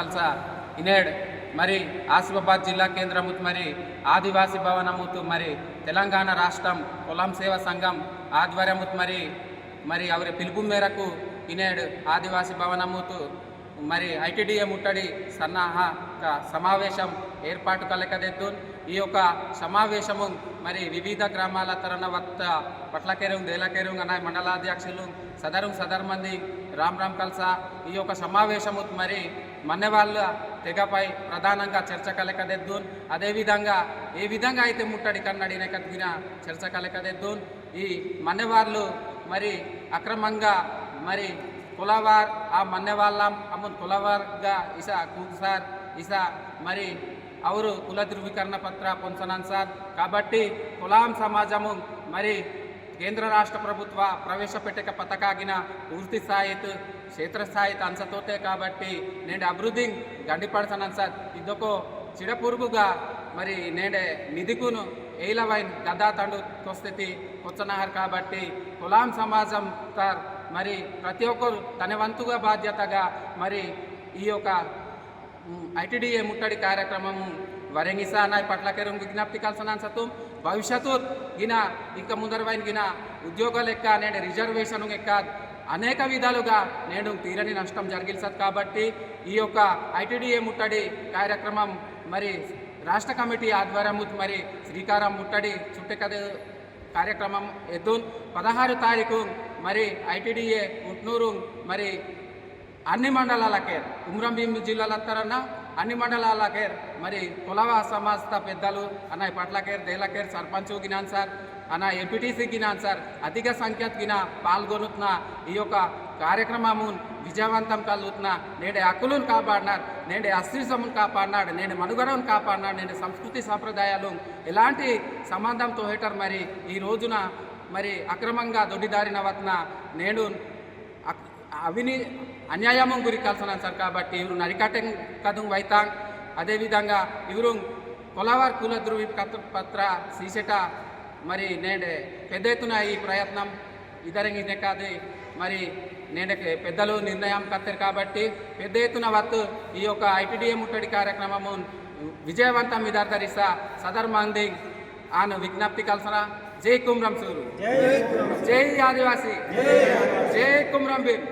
కలస ఇనేడ్ మరి ఆసిఫాబాద్ జిల్లా కేంద్రము మరి ఆదివాసీ భవనముతు మరి తెలంగాణ రాష్ట్రం కులం సేవ సంఘం ఆధ్వర్యము మరి మరి అవరి పిలుపు మేరకు ఇనేడ్ ఆదివాసీ భవనముతు మరి ఐటీడీఏ ముట్టడి సన్నాహక సమావేశం ఏర్పాటు కలకదెత్తు ఈ యొక్క సమావేశము మరి వివిధ గ్రామాల తరణ వత్త పట్లకెరుంగ్ దేలకెరుంగ్ అన్న మండలాధ్యక్షులు సదరు సదర్ మంది రామ్ రామ్ కల్సా. ఈ యొక్క సమావేశము మరి మన్నెవాళ్ళ తెగపై ప్రధానంగా చర్చ కలకదెద్దూన్. అదేవిధంగా ఏ విధంగా అయితే ముట్టడి కన్నడిన కదిగిన చర్చ కలకదెద్దూన్ ఈ మన్నెవాళ్ళు మరి అక్రమంగా మరి కులవార్ ఆ మన్నెవాళ్ళం అమ్మున్ కులవార్గా ఇసా కూసార్ ఇసా మరి అవరు కుల ధృవీకరణ పత్ర పొందనన్ సార్. కాబట్టి కులాం సమాజము మరి కేంద్ర రాష్ట్ర ప్రభుత్వ ప్రవేశపెట్టక పథకాగిన పూర్తి స్థాయి క్షేత్రస్థాయి అంశతోతే కాబట్టి నేను అభివృద్ధి గండిపడతాను సార్ ఇదొక చిడపురుగుగా మరి నేడే నిధికును ఏలవైన్ గదా తండు తొస్థితి కొచ్చనహర్ కాబట్టి కులాం సమాజం సార్ మరి ప్రతి ఒక్కరు తన వంతుగా బాధ్యతగా మరి ఈ యొక్క ఐటీడీఏ ముట్టడి కార్యక్రమము వరంగిసా నాయ్ పట్లకెరం విజ్ఞప్తి కల్సనాన్ సతు. భవిష్యత్తు గిన ఇంకా ముందరవైన గిన ఉద్యోగాలు ఎక్క నేను రిజర్వేషన్ ఎక్క అనేక విధాలుగా నేను తీరని నష్టం జరిగిల్సదు కాబట్టి ఈ యొక్క ఐటీడీఏ ముట్టడి కార్యక్రమం మరి రాష్ట్ర కమిటీ ఆధ్వర్యము మరి శ్రీకారం ముట్టడి చుట్టకథ కార్యక్రమం ఎద్దు పదహారు తారీఖు మరి ఐటీడీఏ ఉట్నూరు మరి అన్ని మండలాలకే ఉమ్రం భీమ్ జిల్లాలంతరన్న అన్ని మండలాలకే మరి కులవ సమాజ పెద్దలు అన్నయ్య పట్లకేర్ దేలకేర్ సర్పంచ్ గినాన్ సార్ అన్న ఎంపీటీసీ ఎంపీటీసీకిన సార్ అధిక సంఖ్యకిన పాల్గొనుతున్న ఈ యొక్క కార్యక్రమము విజయవంతం కలుగుతున్న నేడు హక్కులను కాపాడినారు నేడు అస్తిత్వమును కాపాడినాడు నేను మనుగడను కాపాడినాడు నేను సంస్కృతి సాంప్రదాయాలు ఎలాంటి సంబంధంతో హేటర్ మరి ఈ రోజున మరి అక్రమంగా దొడ్డిదారిన వతన నేను అవిని అన్యాయం గురి కలిసిన సార్ కాబట్టి ఇవరు నరికటం కదు వైతాం. అదేవిధంగా ఇవరు కొలవార్ కుల ధృవీపత్ర సీసెట మరి నేడే పెద్ద ఎత్తున ఈ ప్రయత్నం ఇతరంగా కాదు మరి నేడే పెద్దలు నిర్ణయం కత్తారు కాబట్టి పెద్ద ఎత్తున వత్తు ఈ యొక్క ఐటీడీఏ ముట్టడి కార్యక్రమము విజయవంతం విదార్థరిస్తా సదర్ మంది ఆను విజ్ఞప్తి కల్సన. జై కుమ్రం సూరు. జై ఆదివాసి. జై కుమ్రం భీమ్.